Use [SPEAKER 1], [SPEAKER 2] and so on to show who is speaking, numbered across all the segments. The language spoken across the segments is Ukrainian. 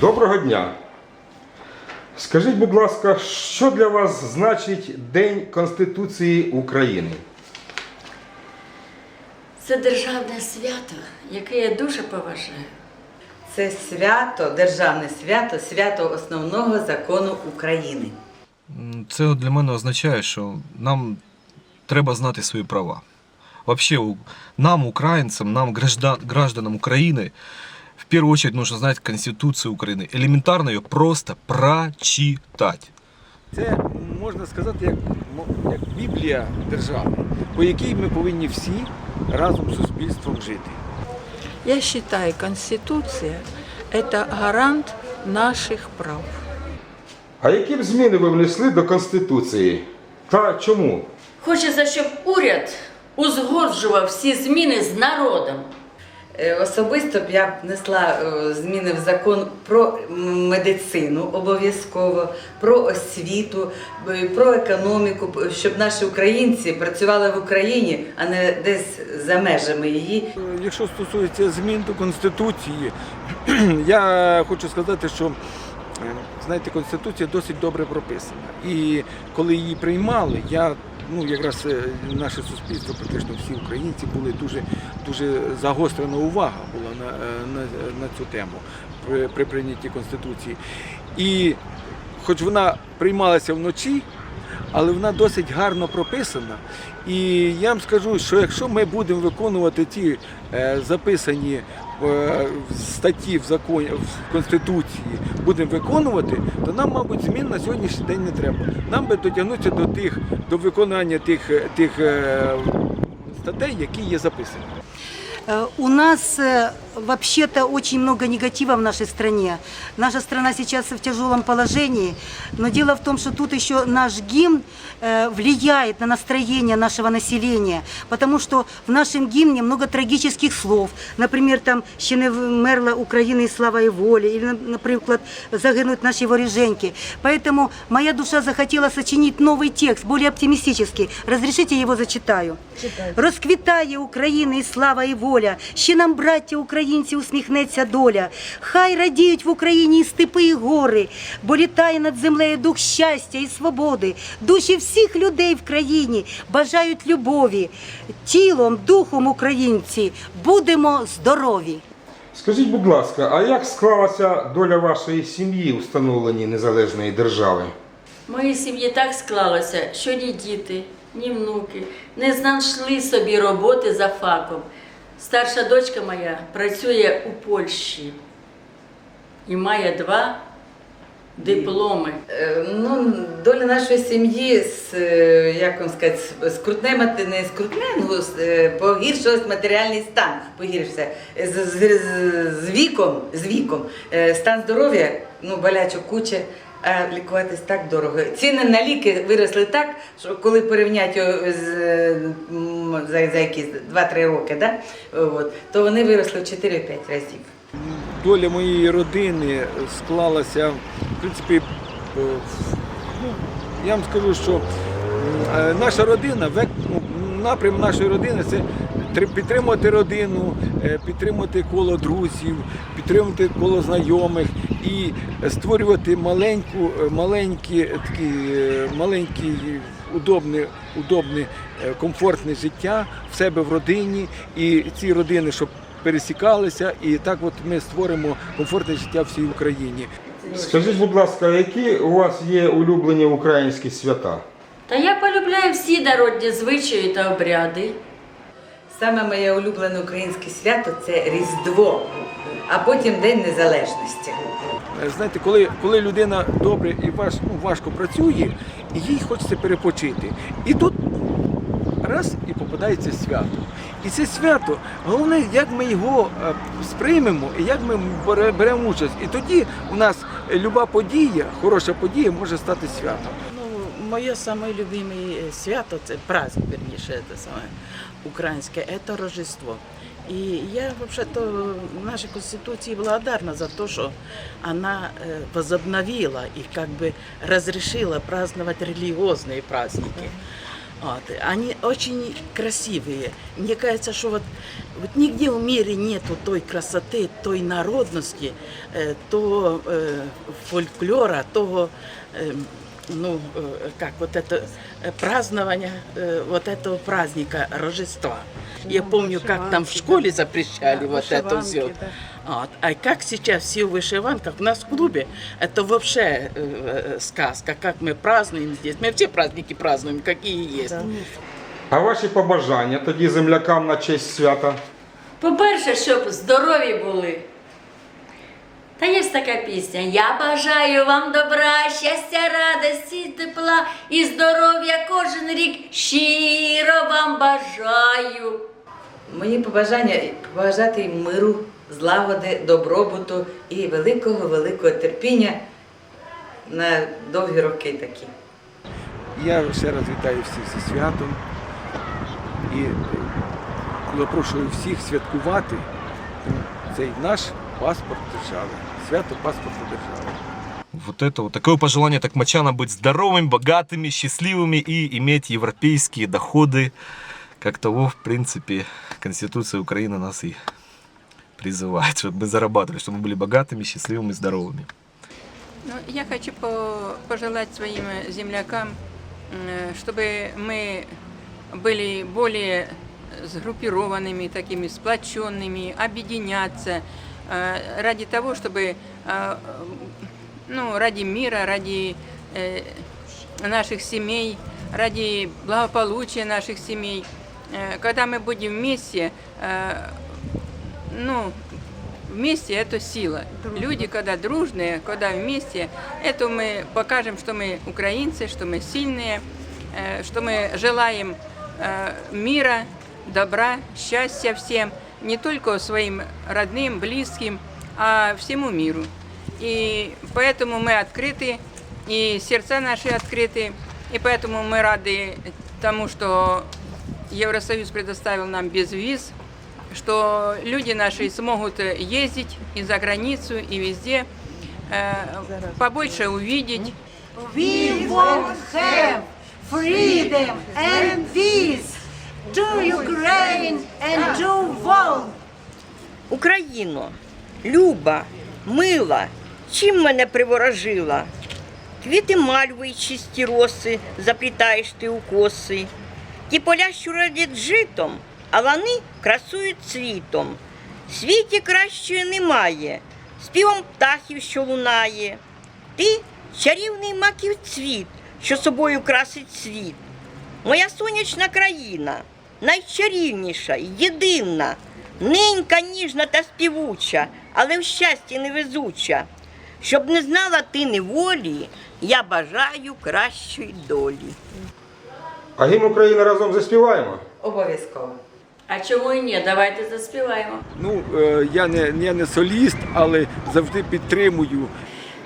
[SPEAKER 1] Доброго дня. Скажіть, будь ласка, що для вас значить День Конституції України?
[SPEAKER 2] Це державне свято, яке я дуже поважаю.
[SPEAKER 3] Це свято, державне свято, свято основного закону України.
[SPEAKER 4] Це для мене означає, що нам треба знати свої права. У- нам, українцям, нам, гражданам України, в первую очередь нужно знать Конституцию Украины. Элементарно ее просто прочитать.
[SPEAKER 5] Це можна сказати як, мо- як Біблія держави, по якій ми повинні всі разом з суспільством жити.
[SPEAKER 6] Я считаю, Конституция – это гарант наших прав.
[SPEAKER 1] А які б зміни ви внесли до Конституції? Та чому?
[SPEAKER 2] Хочеться, щоб уряд узгоджував всі зміни з народом.
[SPEAKER 3] Е, Особисто б я б внесла е, зміни в закон про медицину обов'язково, про освіту, про економіку, щоб наші українці працювали в Україні, а не десь за межами її.
[SPEAKER 5] Е, Якщо стосується змін до Конституції, я хочу сказати, що знаєте, Конституція досить добре прописана. І коли її приймали, я ну якраз е, наше суспільство, практично всі українці були дуже дуже загострена увага була на, е, на, на цю тему при, при прийнятті Конституції. І хоч вона приймалася вночі, але вона досить гарно прописана. І я вам скажу, що якщо ми будемо виконувати ті е, записані статті в законі в Конституції, будемо виконувати, то нам, мабуть, змін на сьогоднішній день не треба. Нам би дотягнутися до тих до виконання тих, тих е, статей, які є записані.
[SPEAKER 7] У нас вообще-то очень много негатива в нашей стране. Наша страна сейчас в тяжелом положении. Но дело в том, что тут еще наш гимн э, влияет на настроение нашего населения. Потому что в нашем гимне много трагических слов. Например, там «Ще не вмерла Украина и слава и воля». Или, например, «Загинуть наши вореженьки». Поэтому моя душа захотела сочинить новый текст, более оптимистический. Разрешите я его зачитаю? Розквітає Україна і слава і воля. Ще нам, браття українці, усміхнеться доля. Хай радіють в Україні і степи, і гори, бо літає над землею дух щастя і свободи. Душі всіх людей в країні бажають любові. Тілом, духом українці будемо здорові.
[SPEAKER 1] Скажіть, будь ласка, а як склалася доля вашої сім'ї у встановленні незалежної держави?
[SPEAKER 2] Моїй сім'ї так склалося, що ні діти, ні внуки не знайшли собі роботи за факом. Старша дочка моя працює у Польщі і має два дипломи.
[SPEAKER 3] Е, Ну, доля нашої сім'ї з, е, як вам сказати, з- скрутне, не скрутне, ну, е, матеріальний стан, погіршився. З, з, з, з віком, з віком, стан здоров'я, ну, болячок куча, а лікуватись так дорого. Ціни на ліки виросли так, що коли порівняти за, за якісь 2-3 роки, да? От, то вони виросли в 4-5 разів.
[SPEAKER 5] доля моєї родини склалася, в принципі, е, ну, я вам скажу, що е, наша родина, ну, напрям нашої родини це підтримувати родину, е, підтримувати коло друзів, підтримувати коло знайомих і створювати маленьку, е, маленькі, е, такі, маленькі, удобне, удобне, комфортне життя в себе в родині. І ці родини, щоб пересікалися, і так от ми створимо комфортне життя всій Україні.
[SPEAKER 1] Скажіть, будь ласка, які у вас є улюблені українські свята?
[SPEAKER 2] Та я полюбляю всі народні звичаї та обряди.
[SPEAKER 3] Саме моє улюблене українське свято це Різдво, а потім День Незалежності.
[SPEAKER 5] Е, Знаєте, коли, коли людина добре і важ, ну, важко працює, їй хочеться перепочити. І тут раз і попадається свято. І це свято, головне, як ми його е, сприймемо і як ми беремо участь. І тоді у нас люба подія, хороша подія може стати святом.
[SPEAKER 8] Ну, моє саме любиме свято, це праздник, верніше, це саме українське, це Рождество. І я вообще-то в нашей Конституции благодарна за то, что она э, возобновила и как бы разрешила праздновать религиозные праздники. Вот. Они очень красивые. Мне кажется, что вот, вот нигде в мире нету той красоты, той народности, э, то э, фольклора, того, э, ну, э, как вот это э, празднование э, вот этого праздника Рождества. Я помню, как там в школе запрещали вот это все. Вот. А как сейчас все в вышиванках, у нас в клубе, это вообще э, э, сказка, как мы празднуем здесь. Мы все праздники празднуем, какие есть.
[SPEAKER 1] А ваші побажання тоді землякам на честь свята?
[SPEAKER 2] По-перше, щоб здорові були. Та є ж така пісня. Я бажаю вам добра, щастя, радості, тепла і здоров'я кожен рік. Щиро вам бажаю.
[SPEAKER 3] Мої побажання побажати їм миру, злагоди, добробуту і великого, великого терпіння на довгі роки такі.
[SPEAKER 5] Я ще раз вітаю всіх зі святом і запрошую всіх святкувати цей наш паспорт держави, свято паспорту держави.
[SPEAKER 4] Вот это вот такое пожелание Токмачана быть здоровыми, богатыми, счастливыми и иметь европейские доходы, как того, в принципе, Конституция Украины нас и призывает, чтобы мы зарабатывали, чтобы мы были богатыми, счастливыми, здоровыми.
[SPEAKER 6] Ну, я хочу по- пожелать своим землякам, м, чтобы мы были более сгруппированными, такими сплоченными, объединяться э, ради того, чтобы, э, ну, ради мира, ради э, наших семей, ради благополучия наших семей. Э, Когда мы будем вместе, э, ну, вместе это сила. Люди, когда дружные, когда вместе, это мы покажем, что мы украинцы, что мы сильные, э, что мы желаем э, мира, добра, счастья всем, не только своим родным, близким, а всему миру. И поэтому мы открыты, и сердца наши открыты, и поэтому мы рады тому, что Евросоюз предоставил нам без виз, что люди наши смогут ездить и за границу, и везде, э, побольше увидеть.
[SPEAKER 7] We won't have freedom and peace to Ukraine and to world.
[SPEAKER 9] Україно, люба, мила, чим мене приворожила? Квіти мальви й чисті роси заплітаєш ти у коси. Ті поля, що родять житом, а лани красують цвітом. Світі кращої немає, співом птахів, що лунає. Ти чарівний маків цвіт, що собою красить світ. Моя сонячна країна, найчарівніша, єдина, ненька, ніжна та співуча, але в щасті невезуча. Щоб не знала ти неволі, я бажаю кращої долі.
[SPEAKER 1] А гімн України разом заспіваємо?
[SPEAKER 3] Обов'язково.
[SPEAKER 2] А чому і ні? Давайте заспіваємо.
[SPEAKER 5] Ну, е, я не, я не соліст, але завжди підтримую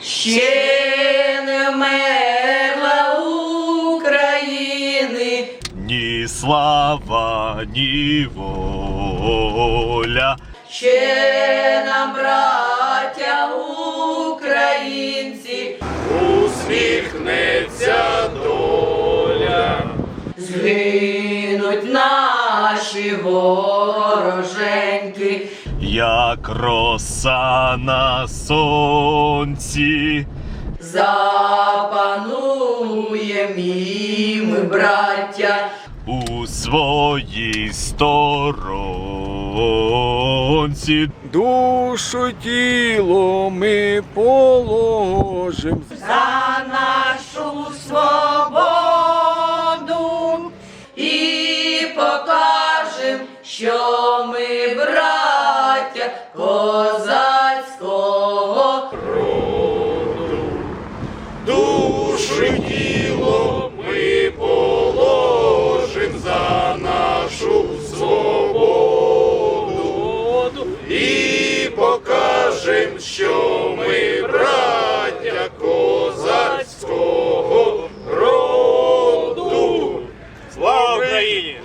[SPEAKER 2] Ще не вмерла України.
[SPEAKER 4] Слава, ни воля.
[SPEAKER 2] Ще нам, браття українці,
[SPEAKER 4] Усміхнеться доля.
[SPEAKER 2] згинуть наші вороженьки.
[SPEAKER 4] Як роса на сонці.
[SPEAKER 2] Запануєм і ми, браття,
[SPEAKER 4] у своїй сторонці.
[SPEAKER 5] душу тіло ми положим.
[SPEAKER 2] за нашу свободу і покажем, що ми браття козацького
[SPEAKER 4] Душу тіло що ми браття козацького роду. Слава Україні!